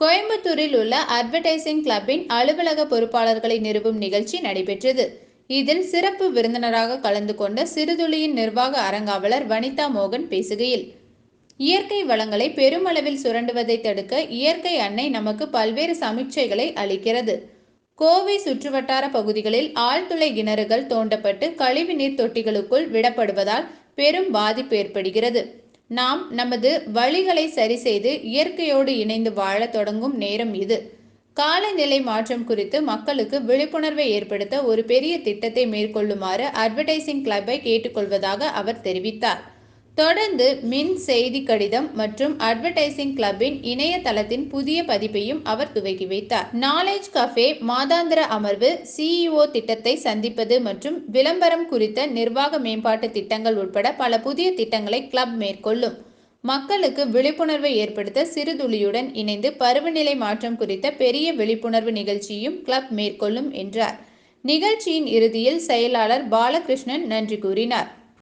கோயம்புத்தூரில் உள்ள அட்வர்டைசிங் கிளப்பின் அலுவலக பொறுப்பாளர்களை நிறுவும் நிகழ்ச்சி நடைபெற்றது. இதில் சிறப்பு விருந்தினராக கலந்து கொண்ட சிறுதுளியின் நிர்வாக அரங்காவலர் வனிதா மோகன் பேசுகையில் இயற்கை வளங்களை பெருமளவில் சுரண்டுவதை தடுக்க இயற்கை அன்னை நமக்கு பல்வேறு சமீட்சைகளை அளிக்கிறது. கோவை சுற்றுவட்டார பகுதிகளில் ஆழ்துளை கிணறுகள் தோண்டப்பட்டு கழிவுநீர் தொட்டிகளுக்குள் விடப்படுவதால் பெரும் பாதிப்பு ஏற்படுகிறது. நாம் நமது வழிகளை சரி செய்து இயற்கையோடு இணைந்து வாழத் தொடங்கும் நேரம் இது. காலநிலை மாற்றம் குறித்து மக்களுக்கு விழிப்புணர்வை ஏற்படுத்த ஒரு பெரிய திட்டத்தை மேற்கொள்ளுமாறு அட்வர்டைசிங் கிளப்பை கேட்டுக்கொள்வதாக அவர் தெரிவித்தார். தொடர்ந்து மின் செய்தி கடிதம் மற்றும் அட்வர்டைசிங் கிளப்பின் இணையதளத்தின் புதிய பதிப்பையும் அவர் துவக்கி வைத்தார். நாலேஜ் கஃபே மாதாந்திர அமர்வு சிஇஓ திட்டத்தை சந்திப்பது மற்றும் விளம்பரம் குறித்த நிர்வாக மேம்பாட்டு திட்டங்கள் உட்பட பல புதிய திட்டங்களை கிளப் மேற்கொள்ளும். மக்களுக்கு விழிப்புணர்வை ஏற்படுத்த சிறுதுளியுடன் இணைந்து பருவநிலை மாற்றம் குறித்த பெரிய விழிப்புணர்வு நிகழ்ச்சியும் கிளப் மேற்கொள்ளும் என்றார். நிகழ்ச்சியின் இறுதியில் செயலாளர் பாலகிருஷ்ணன் நன்றி கூறினார்.